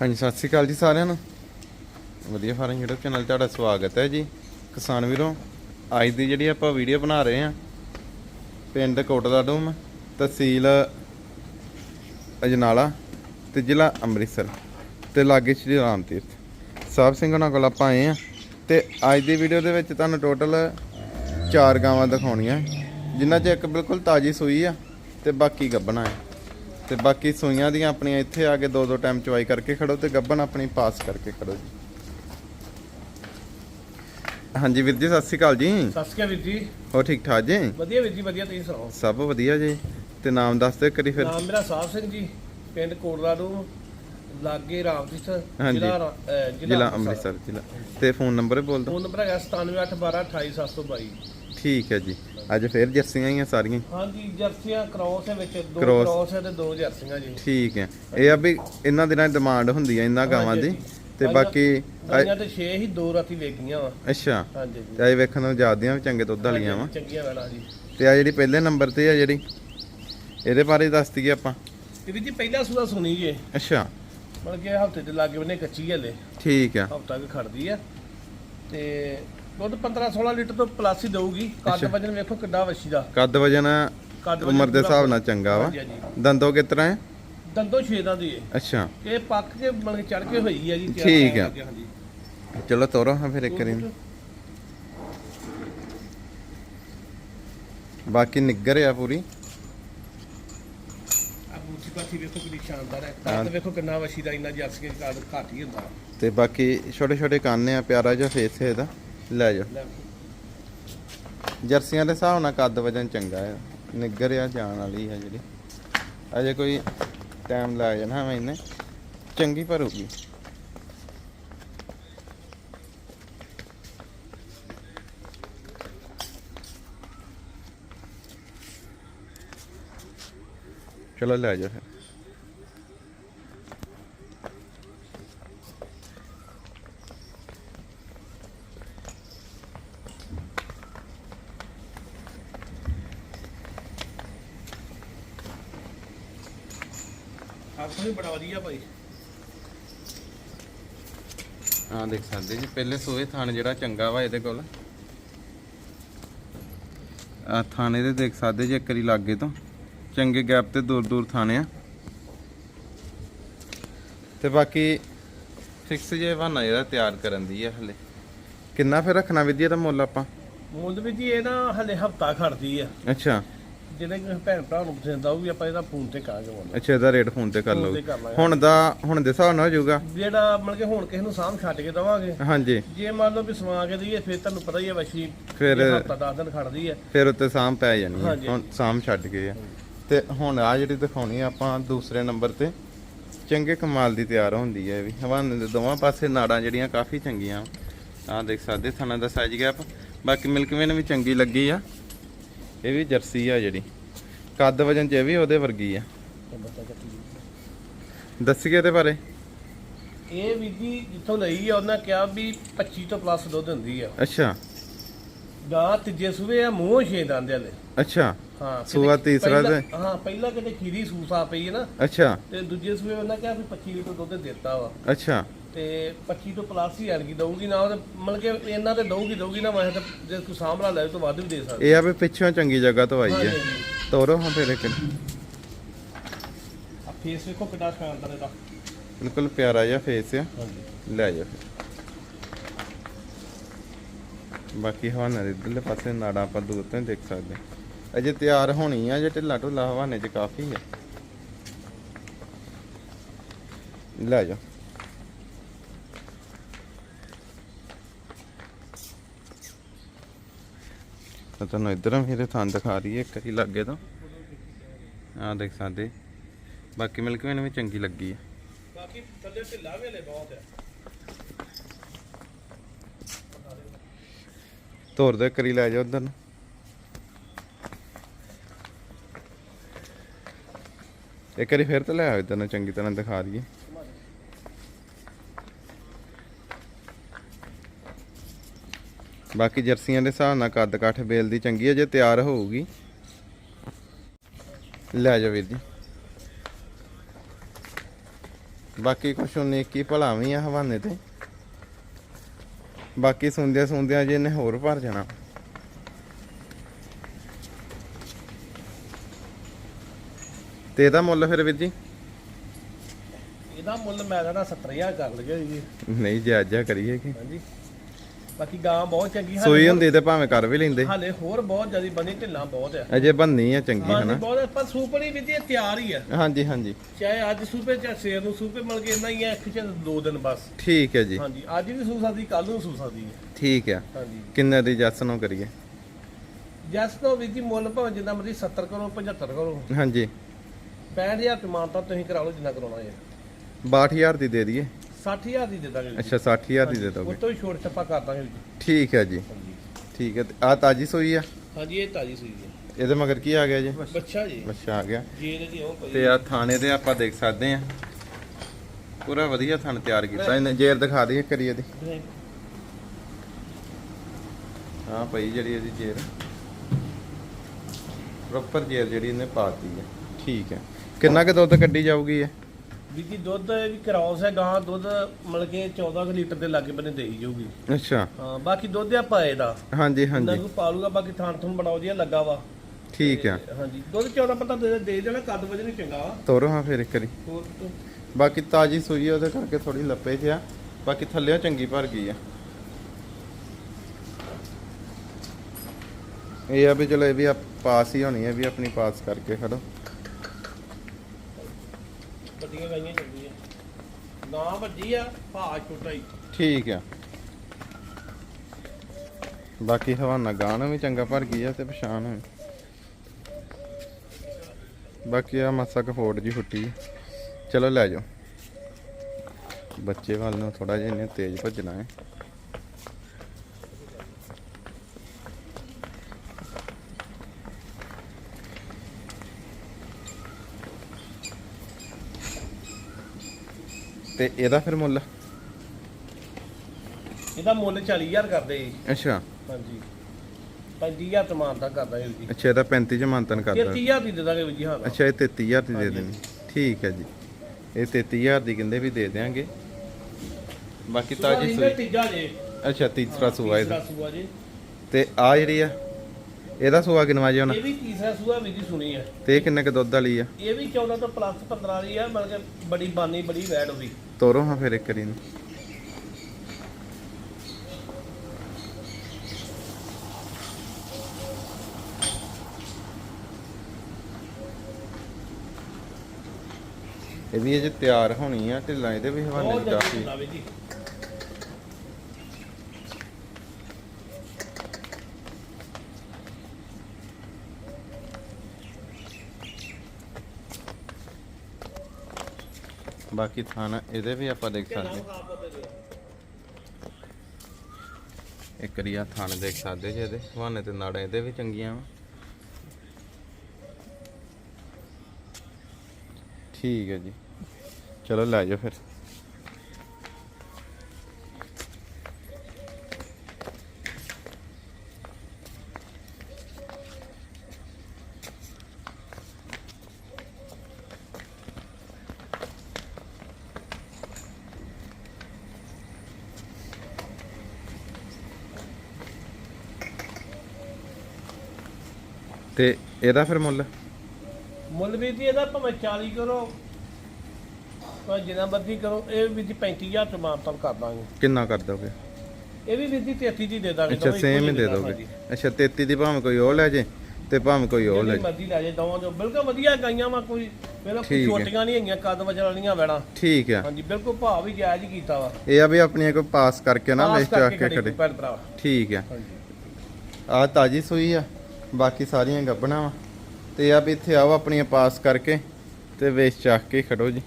ਹਾਂਜੀ, ਸਤਿ ਸ਼੍ਰੀ ਅਕਾਲ ਜੀ ਸਾਰਿਆਂ ਨੂੰ। ਵਧੀਆ ਫਾਰਮ YouTube ਚੈਨਲ ਤੁਹਾਡਾ ਸਵਾਗਤ ਹੈ ਜੀ। ਕਿਸਾਨ ਵੀਰੋ, ਅੱਜ ਦੀ ਜਿਹੜੀ ਆਪਾਂ ਵੀਡੀਓ ਬਣਾ ਰਹੇ ਹਾਂ, ਪਿੰਡ ਕੋਟਲਾ ਡੂਮ, ਤਹਿਸੀਲ ਅਜਨਾਲਾ ਤੇ ਜ਼ਿਲ੍ਹਾ ਅੰਮ੍ਰਿਤਸਰ ਤੇ ਲਾਗੇ ਸ਼੍ਰੀ ਰਾਮ ਤੀਰਥ। ਸਾਹਿਬ ਸਿੰਘ ਉਹਨਾਂ ਕੋਲ ਆਪਾਂ ਆਏ ਆ ਤੇ ਅੱਜ ਦੀ ਵੀਡੀਓ ਦੇ ਵਿੱਚ ਤੁਹਾਨੂੰ ਟੋਟਲ ਚਾਰ ਗਾਵਾਂ ਦਿਖਾਉਣੀਆਂ। ਜਿਨ੍ਹਾਂ 'ਚ ਇੱਕ ਬਿਲਕੁਲ ਤਾਜੀ ਸੂਈ ਆ ਤੇ ਬਾਕੀ ਗੱਬਣਾ ਹੈ। ਤੇ ਬਾਕੀ ਸੂਈਆਂ ਦੀਆਂ ਆਪਣੀਆਂ ਇੱਥੇ ਆ ਕੇ ਦੋ ਦੋ ਟਾਈਮ ਚਵਾਈ ਕਰਕੇ ਖੜੋ ਤੇ ਗੱਬਨ ਆਪਣੀ ਪਾਸ ਕਰਕੇ ਖੜੋ ਜੀ। ਹਾਂਜੀ ਵੀਰ ਜੀ ਸਤਿ ਸ਼੍ਰੀ ਅਕਾਲ ਜੀ। ਸਤਿ ਸ਼੍ਰੀ ਅਕਾਲ ਵੀਰ ਜੀ। ਹੋ ਠੀਕ ਠਾਕ ਜੀ? ਵਧੀਆ ਵੀਰ ਜੀ ਵਧੀਆ ਤੁਸੀਂ ਸੁਣਾਓ? ਸਭ ਵਧੀਆ ਜੀ। ਤੇ ਨਾਮ ਦੱਸ ਦਿਓ ਕਰੀ ਫਿਰ। ਨਾਮ ਮੇਰਾ ਸਾਹਿਬ ਸਿੰਘ ਜੀ ਪਿੰਡ ਕੋਟਲਾ ਨੂੰ ਲਾਗੇ ਹਾਂਜੀ। ਜ਼ਿਲ੍ਹਾ ਜ਼ਿਲ੍ਹਾ ਅੰਮ੍ਰਿਤਸਰ ਜ਼ਿਲ੍ਹਾ। ਤੇ ਫੋਨ ਨੰਬਰ ਬੋਲ ਦਿਓ। ਫੋਨ ਨੰਬਰ ਹੈਗਾ 9781122722 ਠੀਕ ਹੈ ਜੀ। ਅੱਜ ਫੇਰ ਜਰਸੀਆਂ ਹੀ ਆ ਸਾਰੀਆਂ? ਹਾਂਜੀ ਜਰਸੀਆਂ ਕ੍ਰੋਸ ਹੈ ਵਿੱਚ ਦੋ Cross। ਕ੍ਰੋਸ ਹੈ ਤੇ ਦੋ ਜਰਸੀਆਂ ਜੀ। ਠੀਕ ਹੈ। ਇਹ ਆ ਵੀ ਇਹਨਾਂ ਦਿਨਾਂ ਡਿਮਾਂਡ ਹੁੰਦੀ ਹੈ ਇਹਨਾਂ ਗਾਵਾਂ ਦੀ। ਤੇ। ਬਾਕੀ ਗਾਈਆਂ ਤੇ 6 ਹੀ ਦੋ ਰਾਤੀ ਵੇਗੀਆਂ ਵਾ। ਅੱਛਾ। ਹਾਂਜੀ ਜੀ ਤੇ ਇਹ ਵੇਖਣ ਨੂੰ ਜਾਂਦੀਆਂ ਵੀ ਚੰਗੇ ਦੁੱਧ ਵਾਲੀਆਂ ਵਾ। ਚੰਗੀਆਂ ਵਾਲਾ ਜੀ। ਤੇ ਆ ਜਿਹੜੀ ਪਹਿਲੇ ਨੰਬਰ ਤੇ ਆ ਜਿਹੜੀ ਇਹਦੇ ਬਾਰੇ ਦੱਸ ਦਈਏ ਆਪਾਂ। ਤੇ ਵੀਰ ਜੀ ਪਹਿਲਾ ਸੂਆ ਸੁਣੀ ਜੀ। ਅੱਛਾ। ਮਤਲਬ ਕਿ ਹਫ਼ਤੇ ਦੇ ਲਾਗੇ ਬੰਨੇ ਕੱਚੀ ਹਲੇ। ਠੀਕ ਆ। ਹਫਤਾ ਕੁ ਖੜਦੀ ਆ। ਤੇ ਦੁੱਧ 15 16 ਲੀਟਰ ਤੋਂ ਪਲੱਸ ਹੀ ਦਊਗੀ। ਕੱਦ। ਵਜਨ ਵੇਖੋ ਕਿੱਡਾ ਵੱਛੀ ਦਾ। ਕੱਦ ਵਜਨ ਕੱਦ ਵਜਨ ਉਮਰ ਦੇ ਪੂਰਾ ਹਿਸਾਬ ਨਾਲ ਚੰਗਾ ਵਾ। ਹਾਂਜੀ, ਹਾਂਜੀ। ਦੰਦੋ ਕਿਸ ਤਰ੍ਹਾਂ ਹੈ? ਦੰਦੋ ਛੇਦਾਂ ਦੀ ਹੈ ਅੱਛਾ। ਇਹ ਪੱਕ ਕੇ ਮਤਲਬ ਚੜ ਕੇ ਹੋਈ ਹੈ ਜੀ ਤਿਆਰ ਠੀਕ ਹੋਣ ਆ। ਲੱਗੇ, ਹਾਂਜੀ। ਚਲੋ ਤੋਰੋ ਹਾਂ ਫਿਰ ਇੱਕ ਵਾਰੀ। ਬਾਕੀ ਨਿੱਗਰ ਆ ਪੂਰੀ। ਆ ਬੂਟੀ ਪਾਠੀ ਵੇਖੋ ਕਿੰਨੀ ਸ਼ਾਨਦਾਰ ਹੈ। ਕੱਦ ਵੇਖੋ ਕਿੰਨਾ ਵਛੀ ਦਾ ਇੰਨਾ ਜਰਸੀ ਦਾ ਕੱਦ ਘੱਟ ਹੀ ਹੁੰਦਾ। ਤੇ ਬਾਕੀ ਛੋਟੇ ਛੋਟੇ ਕੰਨ ਆ ਪਿਆਰਾ ਜਿਹਾ ਫੇਸ ਹੈ ਇਹਦਾ। ਲੈ ਜਾਓ ਜਰਸੀਆਂ ਦੇ ਹਿਸਾਬ ਨਾਲ ਕੱਦ ਵਜਨ ਚੰਗਾ ਆ। ਨਿੱਗਰ ਆ, ਜਾਣ ਵਾਲੀ ਹੈ ਜਿਹੜੀ। ਅਜੇ ਕੋਈ ਟਾਈਮ ਲੱਗ ਜਾਣਾ ਮੈਂ ਇਹਨੇ ਚੰਗੀ ਭਰੂਗੀ। ਚਲੋ ਲੈ ਜਾਓ ਫਿਰ। ਆਪ ਵੀ ਬੜਾ ਵਧੀਆ ਭਾਈ। ਹਾਂ ਦੇਖ ਸਕਦੇ ਜੀ ਪਹਿਲੇ ਸੋਏ ਥਾਨ ਜਿਹੜਾ ਚੰਗਾ ਵਾ ਇਹਦੇ ਕੋਲ। ਆ ਥਾਣੇ ਦੇ ਦੇਖ ਸਕਦੇ ਜੀ ਇੱਕ ਵਾਰੀ ਲਾਗੇ ਤੋਂ। ਚੰਗੇ ਗੈਪ ਤੇ ਦੂਰ ਦੂਰ ਥਾਣੇ ਆ। ਤੇ ਬਾਕੀ ਫਿਕਸ ਜੇ ਬਹਾਨਾ ਇਹਦਾ ਤਿਆਰ ਕਰਨ ਦੀ ਆ ਹਲੇ। ਕਿੰਨਾ ਫਿਰ ਰੱਖਣਾ ਵਿਧੀ ਦਾ ਮੁੱਲ ਆਪਾਂ? ਮੁੱਲ ਵੀ ਜੀ ਇਹ ਨਾ ਹਲੇ ਹਫਤਾ ਖੜਦੀ ਆ। ਅੱਛਾ। ਜਿਹੜੇ ਕੋਈ ਭੈਣ ਭਰਾ ਨੂੰ ਪਸੰਦ ਆਊਗੀ ਆਪਾਂ ਇਹਦਾ ਫੋਨ ਤੇ ਕਰਾਂਗੇ ਮੁੱਲ ਅੱਛਾ ਇਹਦਾ ਰੇਟ ਫੋਨ ਤੇ ਕਰ ਲਓ। ਹੁਣ ਦਾ ਹੁਣ ਦੇ ਹਿਸਾਬ ਨਾਲ ਹੋ ਜਾਊਗਾ ਜਿਹੜਾ ਮਤਲਬ ਕਿ ਹੁਣ ਕਿਸੇ ਨੂੰ ਸਾਂਭ ਛੱਡ ਕੇ ਦਵਾਂਗੇ। ਹਾਂਜੀ। ਜੇ ਮੰਨ ਲਓ ਵੀ ਸਵਾ ਕੇ ਦਈਏ ਫਿਰ ਤੁਹਾਨੂੰ ਪਤਾ ਹੀ ਹੈ ਵਛੀ ਫਿਰ- ਹਫਤਾ 10 ਦਿਨ ਖੜਦੀ ਹੈ। ਫਿਰ ਉੱਤੇ ਸਾਮ ਪੈ ਜਾਣੀ ਹਾਂਜੀ। ਹੁਣ ਸਾਮ ਛੱਡ ਗਏ ਆ। ਤੇ ਹੁਣ ਆ ਜਿਹੜੀ ਦਿਖਾਉਣੀ ਆ ਆਪਾਂ ਦੂਸਰੇ ਨੰਬਰ ਤੇ ਚੰਗੇ ਕਮਾਲ ਦੀ ਤਿਆਰ ਹੁੰਦੀ ਹੈ ਵੀ। ਹਵਾਨੇ ਦੇ ਦੋਵਾਂ ਪਾਸੇ ਨਾੜਾਂ ਜਿਹੜੀਆਂ ਕਾਫੀ ਚੰਗੀਆਂ। ਆ ਦੇਖ ਸਕਦੇ ਥਣਾ ਦਾ ਸਾਈਜ਼ ਗੈਪ ਬਾਕੀ ਮਿਲਕਵੇਨ ਵੀ ਚੰਗੀ ਲੱਗੀ ਆ। ਇਹ ਵੀ ਜਰਸੀ ਆ ਜਿਹੜੀ। ਕੱਦ ਵਜਨ ਚ ਇਹ ਵੀ ਉਹਦੇ ਵਰਗੀ ਆ। ਦੱਸੀਏ ਇਹਦੇ ਬਾਰੇ। ਇਹ ਵੀ ਜੀ ਜਿੱਥੋਂ ਲਈ ਆ ਉਹਨਾਂ ਕਿਹਾ ਵੀ 25 ਤੋਂ ਪਲੱਸ ਦੁੱਧ ਹੁੰਦੀ ਆ। ਅੱਛਾ। ਗਾਂ ਤੀਜੇ ਸੂਵੇ ਆ ਮੂੰਹ ਛੇ ਦੰਦ ਵਾਲੇ ਅੱਛਾ। ਹਾਂ ਸੂਆ ਤੀਸਰਾ ਤੇ- ਹਾਂ ਪਹਿਲਾਂ ਕਿਤੇ ਖੀਰੀ ਸੂਸਾ ਪਈ ਹੈ ਨਾ। ਅੱਛਾ। ਤੇ ਦੂਜੇ ਸੂਵੇ ਉਹਨਾਂ ਕਿਹਾ ਵੀ 25 ਲੀਟਰ ਦੁੱਧ ਦਿੱਤਾ ਵਾ। ਅੱਛਾ। ਤੇ 25 ਤੋਂ ਪਲੱਸ ਹੀ ਅਣਗੀ ਦਊਗੀ ਨਾ ਉਹਦੇ ਮਤਲਬ ਕਿ ਇਹਨਾਂ ਤੇ ਦਊਗੀ ਦਊਗੀ ਨਾ ਮੈਂ ਤਾਂ ਜੇ ਕੋਈ ਸਾਹਮਣਾ ਲੈ ਤਾਂ ਵੱਧ ਵੀ ਦੇ ਸਕਦਾ। ਇਹ ਆ ਵੀ ਪਿੱਛੋਂ ਚੰਗੀ ਜਗ੍ਹਾ ਤੋਂ ਆਈ ਹੈ। ਹਾਂਜੀ, ਤੋਰੋ ਹਾਂ ਫਿਰ ਇੱਕ। ਆ ਫੇਸ ਵੇਖੋ ਕਿੱਡਾ ਸ਼ਾਨਦਾਰ ਇਹਦਾ। ਬਿਲਕੁਲ ਪਿਆਰਾ ਜਿਹਾ ਫੇਸ ਆ। ਹਾਂਜੀ। ਲੈ ਜਾ ਫਿਰ। ਬਾਕੀ ਹਵਾਨੇ ਦੇ ਇਧਰਲੇ ਪਾਸੇ ਨਾੜਾਂ ਆਪਾਂ ਦੂਰ ਤੋਂ ਹੀ ਦੇਖ ਸਕਦੇ ਹਾਂ। ਅਜੇ ਤਿਆਰ ਹੋਣੀ ਆ ਜੇ ਢਿੱਲਾ ਢੁੱਲਾ ਹਵਾਨੇ 'ਚ ਕਾਫੀ ਆ। ਲੈ ਜਾ ਤਾਂ ਤੁਹਾਨੂੰ ਇਧਰੋਂ ਮੇਰੇ ਥਾਂ ਦਿਖਾ ਰਹੀ ਹੈ ਇੱਕ ਵਾਰੀ ਲੱਗੇ ਤੋਂ। ਆ ਦੇਖ ਸਕਦੇ ਬਾਕੀ ਮਿਲਕ ਮੈਨੂੰ ਵੀ ਚੰਗੀ ਲੱਗੀ ਹੈ ਬਾਕੀ ਥੱਲੇ ਢਿੱਲਾ ਵੇਲੇ ਬਹੁਤ ਹੈ। ਤੋਰ ਦੇ ਕਰੀ ਲੈ ਜਾ ਉਧਰ ਨੂੰ। ਇੱਕ ਵਾਰੀ ਫਿਰ ਤਾਂ ਲੈ ਆਓ ਇਧਰ ਨੂੰ ਚੰਗੀ ਤਰ੍ਹਾਂ ਦਿਖਾ ਦਈਏ। ਬਾਕੀ ਜਰਸੀਆਂ ਦੇ ਹਿਸਾਬ ਨਾਲ ਕੱਦ ਕਾਠ ਬੇਲ ਦੀ ਚੰਗੀ ਹੈ ਜੇ ਤਿਆਰ ਹੋਊਗੀ। ਲੈ ਜਾ ਵੀਰ ਜੀ। ਬਾਕੀ ਕੁਛ ਉਹਨੇ ਕੀ ਭਲਾ ਵੀ ਆ ਹਵਾਨੇ ਤੇ। ਬਾਕੀ ਸੁਣਦਿਆਂ ਸੁਣਦਿਆਂ ਜੇ ਇਹਨੇ ਹੋਰ ਭਰ ਜਾਣਾ। ਤੇ ਇਹਦਾ ਮੁੱਲ ਫਿਰ ਵੀਰ ਜੀ? ਇਹਦਾ ਮੁੱਲ ਮੈਂ ਕਹਿੰਦਾ 70000 ਕਰ ਲਗੇ ਜੀ। ਨਹੀਂ ਜਾਇਜ਼ਾ ਕਰੀਏ ਕਿ? ਹਾਂਜੀ। ਬਾਕੀ ਗਾਂ ਬਹੁਤ ਚੰਗੀ ਸੋਈ ਹੁੰਦੀ ਤੇ ਭਾਵੇਂ ਕਰ ਵੀ ਲੈਂਦੇ। ਹਾਲੇ ਹੋਰ ਬਹੁਤ ਜਿਆਦੀ ਬਣੀ ਢਿੱਲਾਂ ਬਹੁਤ ਆ। ਅਜੇ ਬੰਨੀ ਆ ਚੰਗੀ ਹਾਂਜੀ ਹਨਾ। ਬਹੁਤ ਆ, ਪਰ ਸੂਪਰ ਹੀ ਵੀ ਜੀ ਤਿਆਰ ਹੀ ਆ। ਹਾਂਜੀ ਹਾਂਜੀ। ਚਾਹੇ ਅੱਜ ਸੂਪੇ ਚਾਹੇ ਸੇਰ ਨੂੰ ਸੂਪੇ ਮਿਲ ਕੇ ਇੰਨਾ ਹੀ ਆ ਇੱਕ ਚ ਦੋ ਦਿਨ ਬਸ। ਠੀਕ ਹੈ ਜੀ। ਹਾਂਜੀ ਅੱਜ ਵੀ ਸੂ ਸਕਦੀ ਕੱਲ ਨੂੰ ਸੂ ਸਕਦੀ ਹੈ ਠੀਕ ਆ। ਹਾਂਜੀ। ਕਿੰਨੇ ਦੀ ਜੱਸ ਨੂੰ ਕਰੀਏ? ਜਸ ਤੋਂ ਵੀ ਜੀ ਮੁੱਲ ਭਾਵੇਂ ਜਿੰਨਾ ਮਰਜ਼ੀ 70 ਕਰੋ 75 ਕਰੋ। ਹਾਂਜੀ। 65000 ਤੇ ਮਾਨਤਾ ਤੁਸੀਂ ਕਰਾ ਲਓ ਜਿੰਨਾ ਕਰਾਉਣਾ ਹੈ 62000 ਦੀ ਦੇ ਦਈਏ। 60000 ਦੀ ਦੇ ਦਾਂਗੇ ਜੀ। ਅੱਛਾ 60000 ਦੀ ਦੇ ਉਹ ਦੋਗੇ। ਤੋਂ ਵੀ ਛੋਟ ਛੱਪਾ ਕਰ ਦਾਂਗੇ ਜੀ। ਠੀਕ ਹੈ ਜੀ। ਹਾਂਜੀ। ਠੀਕ ਹੈ ਆ ਤਾਜੀ ਸੋਈ ਆ? ਹਾਂਜੀ ਇਹ ਤਾਜੀ ਸੂਈ ਹੈ। ਇਹਦੇ ਮਗਰ ਕੀ ਆ ਗਿਆ ਜੀ? ਬੱਚਾ ਜੀ। ਅੱਛਾ ਆ ਗਿਆ। ਜੀ ਇਹਦੇ ਜੀ ਉਹ ਪਈ ਤੇ ਆ ਥਾਣੇ ਤੇ ਆਪਾਂ ਦੇਖ ਸਕਦੇ ਆ ਪੂਰਾ ਵਧੀਆ ਥਣ ਤਿਆਰ ਕੀਤਾ ਇਹਨੇ। ਜੇਰ ਦਿਖਾ ਦਈਏ ਕਰੀਏ ਦੀ ਹਾਂ ਪਈ ਜਿਹੜੀ ਇਹਦੀ ਜੇਰ ਪ੍ਰੋਪਰ ਜੇਰ ਜਿਹੜੀ ਇਹਨੇ ਪਾਤੀ ਹੈ। ਠੀਕ ਹੈ। ਕਿੰਨਾ ਕੁ ਦੁੱਧ ਕੱਢੀ ਜਾਊਗੀ ਇਹ? ਵੀ ਜੀ ਦੁੱਧ ਵੀ ਕਰਾਉਸ ਹੈ ਗਾਂ ਦੁੱਧ ਮਤਲਬ ਕਿ 14 ਕੁ ਲੀਟਰ ਦੇ ਲਾਗੇ ਬੰਨੇ ਦੇਈ ਜਾਊਗੀ। ਅੱਛਾ। ਹਾਂ ਬਾਕੀ ਦੁੱਧ ਆ ਪਾਏ ਦਾ ਹਾਂਜੀ ਹਾਂਜੀ। ਕੁ ਪਾ ਲੂਗਾ ਬਾਕੀ ਥਾਣ ਥੁਣ ਬੜਾ ਵਧੀਆ ਲੱਗਾ ਵਾ। ਠੀਕ ਆ। ਹਾਂਜੀ ਦੁੱਧ 14 ਪਤਾ ਦੇ ਦੇ ਦੇਣਾ ਕੱਦ ਵਜਨ ਚੰਗਾ ਵਾ। ਤੋਰੋ ਹਾਂ ਫਿਰ ਇੱਕ ਵਾਰੀ। ਹੋਰ ਤੋਂ? ਬਾਕੀ ਤਾਜੀ ਸੂਈ ਆ ਉਹਦੇ ਕਰਕੇ ਥੋੜੀ ਲੱਪੇ 'ਚ ਆ। ਬਾਕੀ ਥੱਲਿਓਂ ਚੰਗੀ ਭਰ ਗਈ ਆ। ਇਹ ਆ ਵੀ ਚਲੋ ਇਹ ਵੀ ਆ ਪਾਸ ਹੀ ਹੋਣੀ ਹੈ ਵੀ ਆਪਣੀ ਪਾਸ ਕਰਕੇ ਖੜੋ ਵੱਡੀਆਂ ਗਾਈਆਂ ਚੰਗੀਆਂ ਗਾਂ ਵੱਡੀ ਆ ਭਾ ਛੋਟਾ ਹੀ। ਠੀਕ ਆ। ਬਾਕੀ ਹਵਾਨਾ ਗਾਣਾ ਵੀ ਚੰਗਾ ਭਰ ਗਈ ਆ ਤੇ ਪਛਾਣ ਹੋਈ ਬਾਕੀ ਆ ਮਾਸਾ ਕੁ ਫੋੜ ਜੀ ਫੁੱਟੀ ਚਲੋ ਲੈ ਜਾਓ। ਬੱਚੇ ਵੱਲ ਨੂੰ ਥੋੜਾ ਜਿਹਾ ਇਹਨੇ ਤੇਜ਼ ਭੱਜਣਾ ਹੈ। ਤੇ ਇਹਦਾ ਫਿਰ ਮੁੱਲ? ਇਹਦਾ ਮੁੱਲ 40000 ਕਰਦੇ ਜੀ। ਅੱਛਾ। ਹਾਂਜੀ। 35000 ਤਮਾਨ ਦਾ ਕਰਦਾ ਜੀ ਅੱਛਾ ਇਹਦਾ 35 ਚ ਮੰਤਨ ਕਰਦਾ। 30000 ਦੀ ਦੇ ਦਾਂਗੇ ਵੀ ਜੀ ਹਾਂ। ਅੱਛਾ ਇਹ 33000 ਦੀ ਦੇ। ਦੇਣੀ। ਠੀਕ ਹੈ ਜੀ। ਇਹ 33000 ਦੀ ਕਹਿੰਦੇ ਵੀ ਦੇ ਦੇਾਂਗੇ ਬਾਕੀ ਤਾਜੀ ਸੂਈ ਸੂਈ ਤੀਜਾ ਜੇ। ਅੱਛਾ ਤੀਸਰਾ ਸੂਆ ਇਹਦਾ। ਤੀਸਰਾ ਸੂਆ ਜੀ। ਤੇ ਆ ਜਿਹੜੀ ਆ ਇਹਦਾ ਸੂਆ ਕਿਨਵਾ ਜੀ ਹੁਣ ਇਹ ਵੀ ਤੀਸਰਾ ਸੂਆ ਜੀ ਸੁਣੀ ਹੈ ਤੇ ਇਹ ਕਿੰਨੇ ਕ ਦੁੱਧ ਵਾਲੀ ਆ? ਇਹ ਵੀ 14 ਤੋਂ ਪਲੱਸ 15 ਦੀ ਆ ਮਤਲਬ ਕਿ ਬੜੀ ਬਾਨੀ ਬੜੀ ਵੈਡ ਉਹਦੀ। ਤੋਰੋ ਹਾਂ ਫਿਰ ਇੱਕ ਵਾਰੀ ਨੂੰ ਇਹ ਵੀ ਅਜੇ ਤਿਆਰ ਹੋਣੀ ਆ ਢਿੱਲਾਂ ਇਹਦੇ ਵੀ ਹਵਾਨੇ ਦੀ ਕਾਫੀ। ਬਾਕੀ ਥਾਣਾ ਇਹਦੇ ਵੀ ਆਪਾਂ ਦੇਖ ਸਕਦੇ। ਇੱਕ ਰੀਆ ਥਾਣ ਦੇਖ ਸਕਦੇ ਜੇ ਇਹਦੇ। ਹਵਾਨੇ ਤੇ ਨਾੜਾਂ ਇਹਦੇ ਵੀ ਚੰਗੀਆਂ ਵਾ। ਠੀਕ ਹੈ ਜੀ। ਚਲੋ ਲੈ ਜਾਓ ਫਿਰ। ਤੇ ਇਹਦਾ ਫਿਰ ਮੁੱਲ? ਮੁੱਲ ਵੀ ਜੀ ਇਹਦਾ ਭਾਵੇਂ 40 ਕਰੋ ਭਾਵੇਂ ਜਿੰਨਾ ਮਰਜ਼ੀ ਕਰੋ ਇਹ ਵੀ ਜੀ 35000 ਤੋਂ ਮਾਨਤਨ ਕਰ ਦਾਂਗੇ। ਕਿੰਨਾ ਕਰ ਦੋਗੇ? ਇਹ ਵੀ ਵੀ ਜੀ 33 ਦੀ ਦੇ ਦਾਂਗੇ ਅੱਛਾ ਦੋਵੇਂ ਸੇਮ ਹੀ ਇੱਕੋ ਦੇ ਦੋਗੇ। ਅੱਛਾ 33 ਦੀ ਭਾਵੇਂ ਕੋਈ ਉਹ ਲੈ ਜੇ ਤੇ ਭਾਵੇਂ ਕੋਈ ਉਹ ਲੈ ਜਿਹੜੀ ਜੇ। ਮਰਜ਼ੀ ਲੈ ਜੇ ਦੋਵਾਂ ਚੋਂ ਬਿਲਕੁਲ ਵਧੀਆ ਗਾਈਆਂ ਵਾ ਕੋਈ ਪਹਿਲਾਂ ਕੋਈ ਠੀਕ ਹੈ। ਛੋਟੀਆਂ ਨਹੀਂ ਹੈਗੀਆਂ ਕੱਦ ਵਜਣ ਵਾਲੀਆਂ ਵੈਣਾ ਠੀਕ ਆ ਹਾਂਜੀ ਬਿਲਕੁਲ ਭਾਅ ਵੀ ਜਾਇਜ਼ ਹੀ ਕੀਤਾ ਵਾ। ਇਹ ਆ ਵੀ ਆਪਣੀਆਂ ਕੋਈ ਪਾਸ ਕਰਕੇ ਨਾ ਲਿਸਟ ਆ ਕੇ ਖੜੇ ਠੀਕ ਆ ਹਾਂਜੀ। ਆ ਤਾਜੀ ਸੂਈ ਆ। ਬਾਕੀ ਸਾਰੀਆਂ ਗੱਬਣਾ ਵਾ। ਤੇ ਆ ਵੀ ਇੱਥੇ ਆਓ ਆਪਣੀਆਂ ਪਾਸ ਕਰਕੇ ਤੇ ਵੇਚ ਚੱਕ ਕੇ ਖੜੋ ਜੀ।